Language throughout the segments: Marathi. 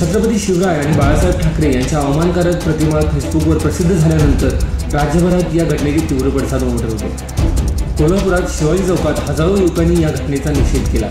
छत्रपती शिवराय आणि बाळासाहेब ठाकरे यांच्या अवमानकारक प्रतिमा फेसबुकवर प्रसिद्ध झाल्यानंतर राज्यभरात या घटनेची तीव्र पडसाद उमटत होते. कोल्हापुरात शिवाजी चौकात हजारो युवकांनी या घटनेचा निषेध केला.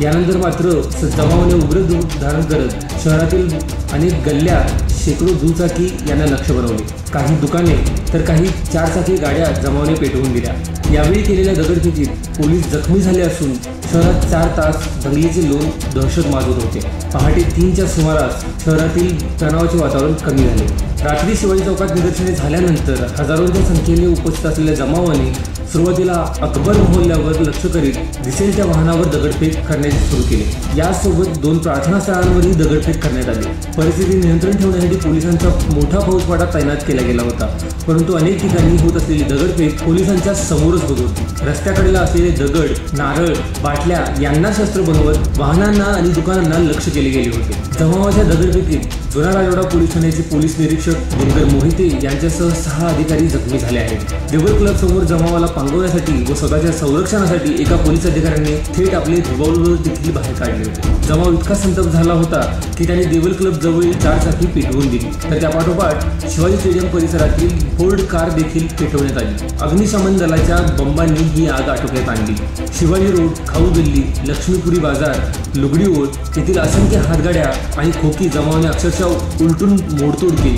यानंतर मात्र स- जमावाने उग्र रूप धारण करत शहरातील अनेक गल्ल्या शेकडो दुचाकी यांना लक्ष बनवले. काही दुकाने तर काही चारचाकी गाड्या जमावाने पेटवून दिल्या. यावेळी केलेल्या दगडफेकीत पोलीस जखमी झाले असून शहरात चार तास दंगलीचे लोन दहशत माजवत होते. पहाटे तीनच्या सुमारास शहरातील तणावाचे वातावरण कमी झाले. रात्री शिवाजी चौकात निदर्शने झाल्यानंतर हजारोंच्या संख्येने उपस्थित असलेल्या जमावाने सुरुवातीला अकबर मोहल्ल्यावर लक्ष करीत दिसेल त्या वाहनावर दगडफेक करण्याचे सुरू केले. यासोबत दोन प्रार्थना स्थळांवरही दगडफेक करण्यात आली. परिस्थिती नियंत्रण ठेवण्यासाठी पोलिसांचा मोठा फौजफाटा तैनात केला गेला होता. परंतु अनेक ठिकाणी होत असलेली दगडफेक पोलिसांच्या समोरच होत होती. रस्त्याकडेला असलेले दगड नारळ बाटल्या यांना शस्त्र बनवत वाहनांना आणि दुकानांना लक्ष केले गेले होते. जमावाच्या दगडफेकीत जुना राजवाडा पोलीस ठाण्याचे पोलीस निरीक्षक दिनकर मोहिते यांच्यासह सहा अधिकारी जखमी झाले आहेत. देवल क्लब समोर जमावाला पांगवण्यासाठी व स्वतःच्या संरक्षणासाठी एका पोलीस अधिकाऱ्याने थेट आपले रिव्हॉल्वर देखील बाहेर काढले होते. जमाव इतका संतप झाला होता की त्याने देवल क्लब जवळील चार चाकी पेटवून दिली. तर त्या पाठोपाठ शिवाजी स्टेडियम परिसरातील फोर्ड कार देखील पेटवण्यात आली. अग्निशमन दलाच्या बंबांनी ही आग आटोक्यात आणली. शिवाजी रोड खाऊ गल्ली लक्ष्मीपुरी बाजार लुगडी ओढ येथील असंख्य हातगाड्या आणि खोकी जमावाने अक्षरशः उलटून मोडतोड केली.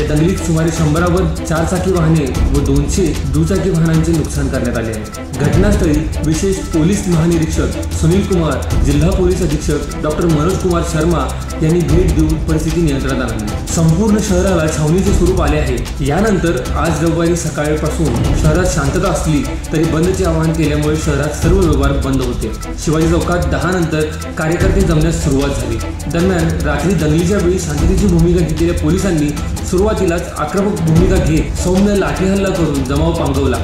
या दंगलीत सुमारे शंभरावर चारचाकी वाहने व दोनशे दुचाकी वाहनांचे नुकसान करण्यात आले आहे. घटनास्थळी विशेष पोलीस महानिरीक्षक सुनील कुमार जिल्हा पोलीस अधीक्षक डॉक्टर मनोज कुमार शर्मा यांनी भेट देऊन परिस्थिती नियंत्रणात आणली. संपूर्ण शहराला छावणीचे स्वरूप आले आहे. यानंतर आज रविवारी सकाळपासून शहरात शांतता असली तरी बंदचे आवाहन केल्यामुळे शहरात सर्व व्यवहार बंद होते. शिवाजी चौकात दहा नंतर कार्यकर्ते जमण्यास सुरुवात झाली. दरम्यान रात्री दंगलीच्या वेळी शांततेची भूमिका घेतलेल्या पोलिसांनी सुरुवातीलाच आक्रमक भूमिका घेत सौम्य लाठीहल्ला करून जमाव पांगवला.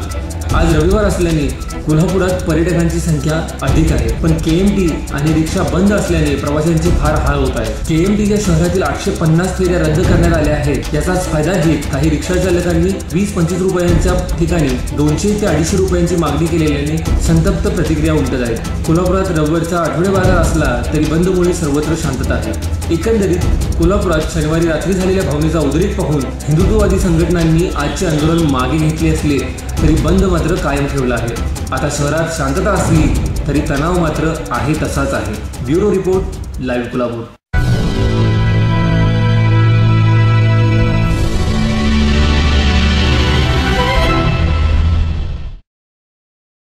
आज रविवार असल्याने कोल्हापुरात पर्यटकांची संख्या अधिक आहे. पण केएमटी आणि रिक्षा बंद असल्याने प्रवाशांचे फार हाल होत आहे. केएमटीच्या शहरातील आठशे पन्नास फेऱ्या रद्द करण्यात आल्या आहेत. याचाच फायदा घेत काही रिक्षा चालकांनी वीस पंचवीस रुपयांच्या ठिकाणी दोनशे ते अडीचशे रुपयांची मागणी केलेल्याने संतप्त प्रतिक्रिया उमटत आहेत कोल्हापुरात रविवारचा आठवडे बाजार असला तरी बंदमुळे सर्वत्र शांतता आहे. एकंदरीत कोल्हापुरात शनिवारी रात्री झालेल्या भावनेचा उद्रेक पाहून हिंदुत्ववादी संघटनांनी आजचे आंदोलन मागे घेतले असले तरी बंद मात्र कायम ठेवला आहे. आता शहरात शांतता असली तरी तणाव मात्र आहे तसाच आहे. Bureau report live Kolhapur.